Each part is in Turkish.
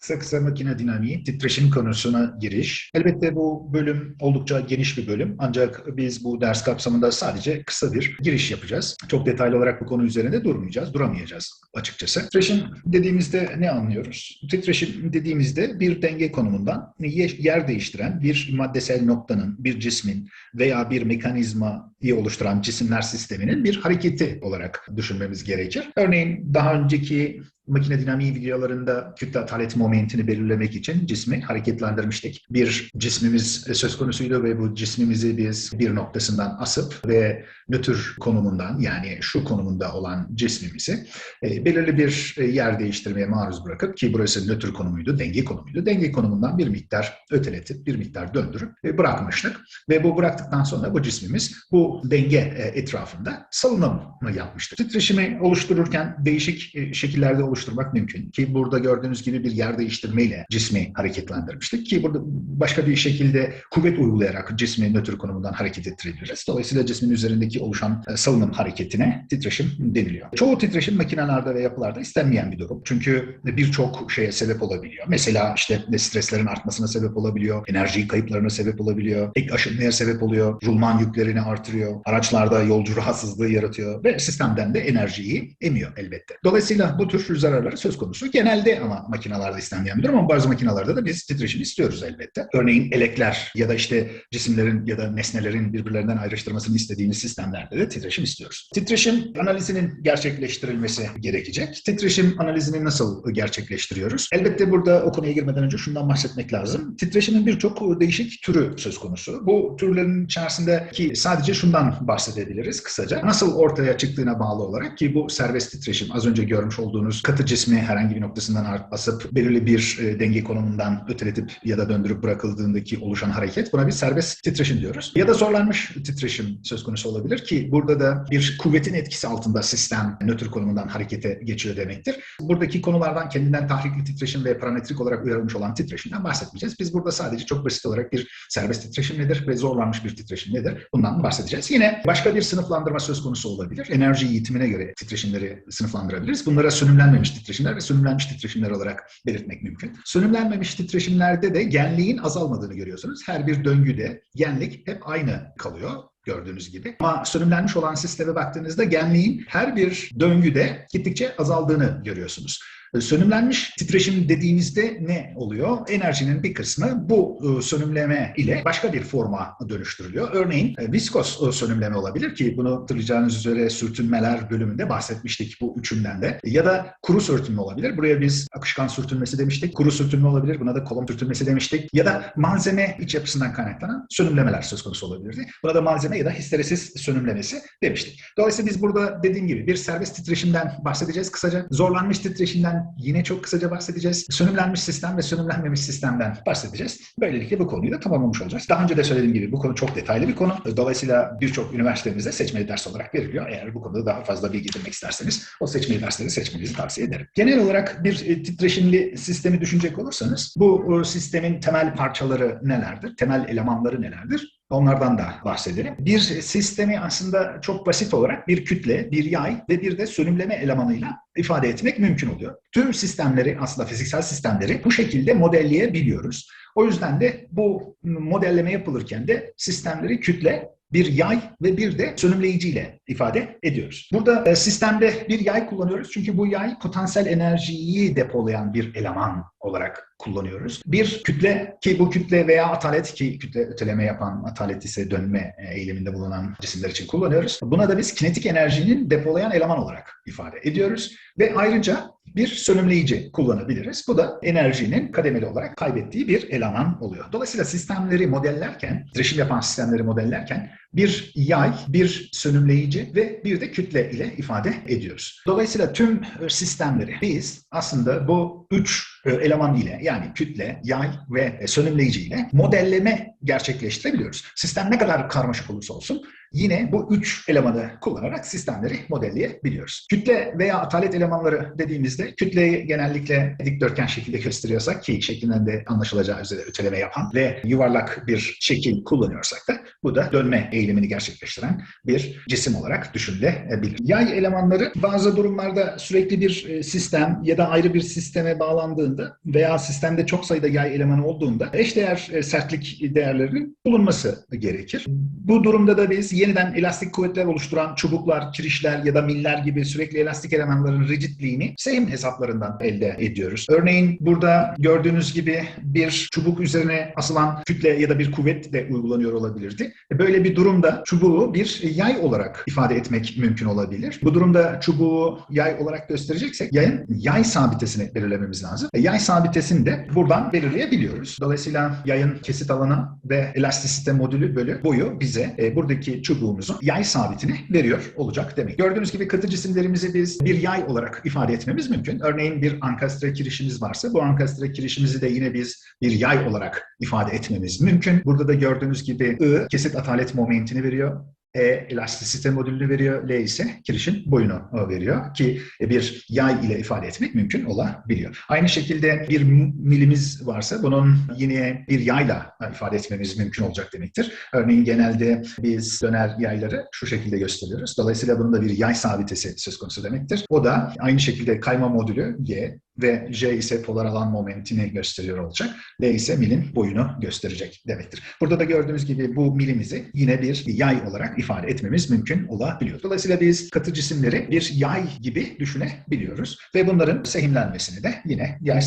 Kısa kısa makine dinamiği, titreşim konusuna giriş. Elbette bu bölüm oldukça geniş bir bölüm. Ancak biz bu ders kapsamında sadece kısa bir giriş yapacağız. Çok detaylı olarak bu konu üzerinde durmayacağız, duramayacağız açıkçası. Titreşim dediğimizde ne anlıyoruz? Titreşim dediğimizde bir denge konumundan yer değiştiren bir maddesel noktanın, bir cismin veya bir mekanizmayı oluşturan cisimler sisteminin bir hareketi olarak düşünmemiz gerekir. Örneğin daha önceki makine dinamiği videolarında kütle atalet momentini belirlemek için cismi hareketlendirmiştik. Bir cismimiz söz konusuydu ve bu cismimizi biz bir noktasından asıp ve nötr konumundan yani şu konumunda olan cismimizi e, belirli bir e, yer değiştirmeye maruz bırakıp ki burası nötr konumuydu, denge konumuydu. Denge konumundan bir miktar öteletip, bir miktar döndürüp e, bırakmıştık. Ve bu bıraktıktan sonra bu cismimiz bu denge e, etrafında salınım yapmıştı. Titreşimi oluştururken değişik e, şekillerde oluşturmak mümkün. Ki burada gördüğünüz gibi bir yer değiştirmeyle cismi hareketlendirmiştik. Ki burada başka bir şekilde kuvvet uygulayarak cismi nötr konumundan hareket ettirebiliriz. Dolayısıyla cismin üzerindeki oluşan e, salınım hareketine titreşim deniliyor. Çoğu titreşim makinelerde ve yapılarda istenmeyen bir durum. Çünkü birçok şeye sebep olabiliyor. Mesela işte streslerin artmasına sebep olabiliyor, enerji kayıplarına sebep olabiliyor, ek aşınmaya sebep oluyor, rulman yüklerini artırıyor, araçlarda yolcu rahatsızlığı yaratıyor ve sistemden de enerjiyi emiyor elbette. Dolayısıyla bu tür zararları söz konusu. Genelde ama makinalarda istenmeyen durum ama bazı makinalarda da biz titreşim istiyoruz elbette. Örneğin elekler ya da işte cisimlerin ya da nesnelerin birbirlerinden ayrıştırmasını istediğimiz sistemlerde de titreşim istiyoruz. Titreşim analizinin gerçekleştirilmesi gerekecek. Titreşim analizini nasıl gerçekleştiriyoruz? Elbette burada o konuya girmeden önce şundan bahsetmek lazım. Titreşimin birçok değişik türü söz konusu. Bu türlerin içerisindeki sadece şundan bahsedebiliriz kısaca. Nasıl ortaya çıktığına bağlı olarak ki bu serbest titreşim az önce görmüş olduğunuz katı cismi herhangi bir noktasından basıp belirli bir e, denge konumundan öteletip ya da döndürüp bırakıldığındaki oluşan hareket buna bir serbest titreşim diyoruz. Ya da zorlanmış titreşim söz konusu olabilir ki burada da bir kuvvetin etkisi altında sistem nötr konumundan harekete geçiyor demektir. Buradaki konulardan kendinden tahrikli titreşim ve parametrik olarak uyarılmış olan titreşimden bahsetmeyeceğiz. Biz burada sadece çok basit olarak bir serbest titreşim nedir ve zorlanmış bir titreşim nedir bundan bahsedeceğiz. Yine başka bir sınıflandırma söz konusu olabilir. Enerji yiğitimine göre titreşimleri sınıflandırabiliriz. Bunlara sönümlenmemiş titreşimler ve sönümlenmiş titreşimler olarak belirtmek mümkün. Sönümlenmemiş titreşimlerde de genliğin azalmadığını görüyorsunuz. Her bir döngüde genlik hep aynı kalıyor gördüğünüz gibi. Ama sönümlenmiş olan sisteme baktığınızda genliğin her bir döngüde gittikçe azaldığını görüyorsunuz. E, sönümlenmiş titreşim dediğimizde ne oluyor? Enerjinin bir kısmı bu e, sönümleme ile başka bir forma dönüştürülüyor. Örneğin e, viskos sönümleme olabilir ki bunu hatırlayacağınız üzere sürtünmeler bölümünde bahsetmiştik bu üçünden de. Ya da kuru sürtünme olabilir. Buraya biz akışkan sürtünmesi demiştik. Kuru sürtünme olabilir. Buna da kolon sürtünmesi demiştik. Ya da malzeme iç yapısından kaynaklanan sönümlemeler söz konusu olabilirdi. Buna da malzeme ya da histeresis sönümlemesi demiştik. Dolayısıyla biz burada dediğim gibi bir serbest titreşimden bahsedeceğiz kısaca. Zorlanmış titreşimden yine çok kısaca bahsedeceğiz. Sönümlenmiş sistem ve sönümlenmemiş sistemden bahsedeceğiz. Böylelikle bu konuyu da tamamlamış olacağız. Daha önce de söylediğim gibi bu konu çok detaylı bir konu. Dolayısıyla birçok üniversitemizde seçmeli ders olarak veriliyor. Eğer bu konuda daha fazla bilgi edinmek isterseniz o seçmeli dersleri seçmenizi tavsiye ederim. Genel olarak bir e, titreşimli sistemi düşünecek olursanız bu sistemin temel parçaları nelerdir? Temel elemanları nelerdir? Onlardan da bahsedelim. Bir sistemi aslında çok basit olarak bir kütle, bir yay ve bir de sönümleme elemanıyla ifade etmek mümkün oluyor. Tüm sistemleri aslında fiziksel sistemleri bu şekilde modelleyebiliyoruz. O yüzden de bu modelleme yapılırken de sistemleri kütle, bir yay ve bir de sönümleyiciyle ifade ediyoruz. Burada e, sistemde bir yay kullanıyoruz çünkü bu yay potansiyel enerjiyi depolayan bir eleman olarak kullanıyoruz. Bir kütle ki bu kütle veya atalet ki kütle öteleme yapan atalet ise dönme e, eğiliminde bulunan cisimler için kullanıyoruz. Buna da biz kinetik enerjinin depolayan eleman olarak ifade ediyoruz. Ve ayrıca bir sönümleyici kullanabiliriz. Bu da enerjinin kademeli olarak kaybettiği bir eleman oluyor. Dolayısıyla sistemleri modellerken, titreşim yapan sistemleri modellerken bir yay, bir sönümleyici ve bir de kütle ile ifade ediyoruz. Dolayısıyla tüm sistemleri biz aslında bu üç eleman ile yani kütle, yay ve sönümleyici ile modelleme gerçekleştirebiliyoruz. Sistem ne kadar karmaşık olursa olsun yine bu üç elemanı kullanarak sistemleri modelleyebiliyoruz. Kütle veya atalet elemanları dediğimizde kütleyi genellikle dikdörtgen şekilde gösteriyorsak ki şeklinden de anlaşılacağı üzere öteleme yapan ve yuvarlak bir şekil kullanıyorsak da bu da dönme eğilimini gerçekleştiren bir cisim olarak düşünülebilir. Yay elemanları bazı durumlarda sürekli bir e, sistem ya da ayrı bir sisteme bağlandığında veya sistemde çok sayıda yay elemanı olduğunda eşdeğer e, sertlik değerlerinin bulunması gerekir. Bu durumda da biz yeniden elastik kuvvetler oluşturan çubuklar, kirişler ya da miller gibi sürekli elastik elemanların rigidliğini sehim hesaplarından elde ediyoruz. Örneğin burada gördüğünüz gibi bir çubuk üzerine asılan kütle ya da bir kuvvet de uygulanıyor olabilirdi. Böyle bir durumda çubuğu bir yay olarak ifade etmek mümkün olabilir. Bu durumda çubuğu yay olarak göstereceksek yayın yay sabitesini belirlememiz lazım. E, Yay sabitesini de buradan belirleyebiliyoruz. Dolayısıyla yayın kesit alanı ve elastisite modülü bölü boyu bize e, buradaki çubuğumuzun yay sabitini veriyor olacak demek. Gördüğünüz gibi katı cisimlerimizi biz bir yay olarak ifade etmemiz mümkün. Örneğin bir ankastre kirişimiz varsa bu ankastre kirişimizi de yine biz bir yay olarak ifade etmemiz mümkün. Burada da gördüğünüz gibi I kesit atalet momentini veriyor. E elastisite modülünü veriyor. L ise kirişin boyunu e, veriyor ki e, bir yay ile ifade etmek mümkün olabiliyor. Aynı şekilde bir milimiz varsa bunun yine bir yayla e, ifade etmemiz mümkün olacak demektir. Örneğin genelde biz döner yayları şu şekilde gösteriyoruz. Dolayısıyla bunun da bir yay sabitesi söz konusu demektir. O da aynı şekilde kayma modülü Y ve J ise polar alan momentini gösteriyor olacak. L ise milin boyunu gösterecek demektir. Burada da gördüğünüz gibi bu milimizi yine bir yay olarak ifade etmemiz mümkün olabiliyor. Dolayısıyla biz katı cisimleri bir yay gibi düşünebiliyoruz ve bunların sehimlenmesini de yine yay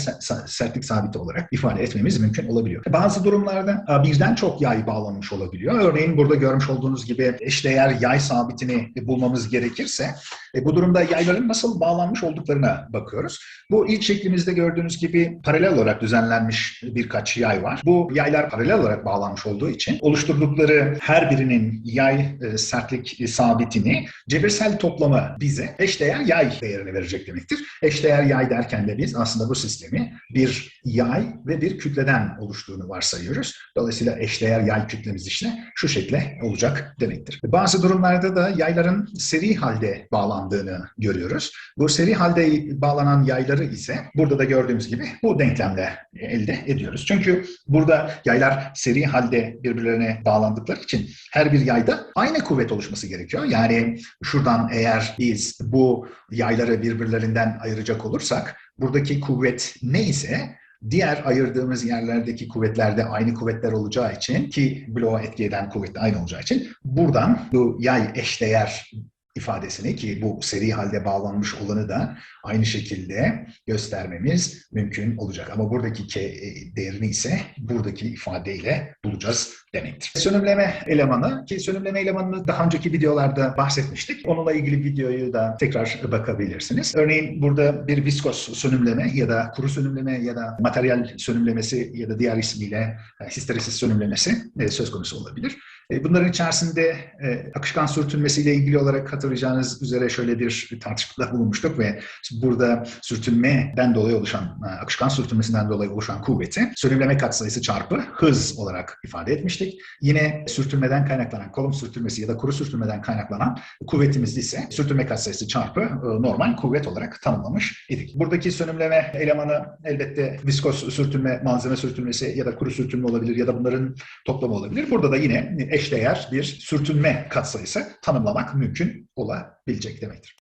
sertlik sabiti olarak ifade etmemiz mümkün olabiliyor. Bazı durumlarda birden çok yay bağlanmış olabiliyor. Örneğin burada görmüş olduğunuz gibi eşdeğer yay sabitini bulmamız gerekirse e, bu durumda yayların nasıl bağlanmış olduklarına bakıyoruz. Bu şeklimizde gördüğünüz gibi paralel olarak düzenlenmiş birkaç yay var. Bu yaylar paralel olarak bağlanmış olduğu için oluşturdukları her birinin yay e, sertlik sabitini cebirsel toplamı bize eşdeğer yay değerini verecek demektir. Eşdeğer yay derken de biz aslında bu sistemi bir yay ve bir kütleden oluştuğunu varsayıyoruz. Dolayısıyla eşdeğer yay kütlemiz işte şu şekilde olacak demektir. Bazı durumlarda da yayların seri halde bağlandığını görüyoruz. Bu seri halde bağlanan yayları ise burada da gördüğümüz gibi bu denklemle elde ediyoruz. Çünkü burada yaylar seri halde birbirlerine bağlandıkları için her bir yayda aynı kuvvet oluşması gerekiyor. Yani şuradan eğer biz bu yayları birbirlerinden ayıracak olursak buradaki kuvvet neyse diğer ayırdığımız yerlerdeki kuvvetlerde aynı kuvvetler olacağı için ki bloğa etki eden kuvvet aynı olacağı için buradan bu yay eşdeğer ifadesini ki bu seri halde bağlanmış olanı da aynı şekilde göstermemiz mümkün olacak. Ama buradaki K değerini ise buradaki ifadeyle bulacağız demektir. Sönümleme elemanı ki sönümleme elemanını daha önceki videolarda bahsetmiştik. Onunla ilgili videoyu da tekrar bakabilirsiniz. Örneğin burada bir viskos sönümleme ya da kuru sönümleme ya da materyal sönümlemesi ya da diğer ismiyle histeresis sönümlemesi e, söz konusu olabilir. E, bunların içerisinde e, akışkan sürtünmesiyle ilgili olarak hatırlayacağınız üzere şöyle bir tartışmada bulunmuştuk ve burada sürtünmeden dolayı oluşan, akışkan sürtünmesinden dolayı oluşan kuvveti sönümleme katsayısı çarpı hız olarak ifade etmiştik. Yine sürtünmeden kaynaklanan, kolum sürtünmesi ya da kuru sürtünmeden kaynaklanan kuvvetimiz ise sürtünme katsayısı çarpı normal kuvvet olarak tanımlamış idik. Buradaki sönümleme elemanı elbette viskos sürtünme, malzeme sürtünmesi ya da kuru sürtünme olabilir ya da bunların toplamı olabilir. Burada da yine eşdeğer bir sürtünme katsayısı tanımlamak mümkün olabilecek demektir.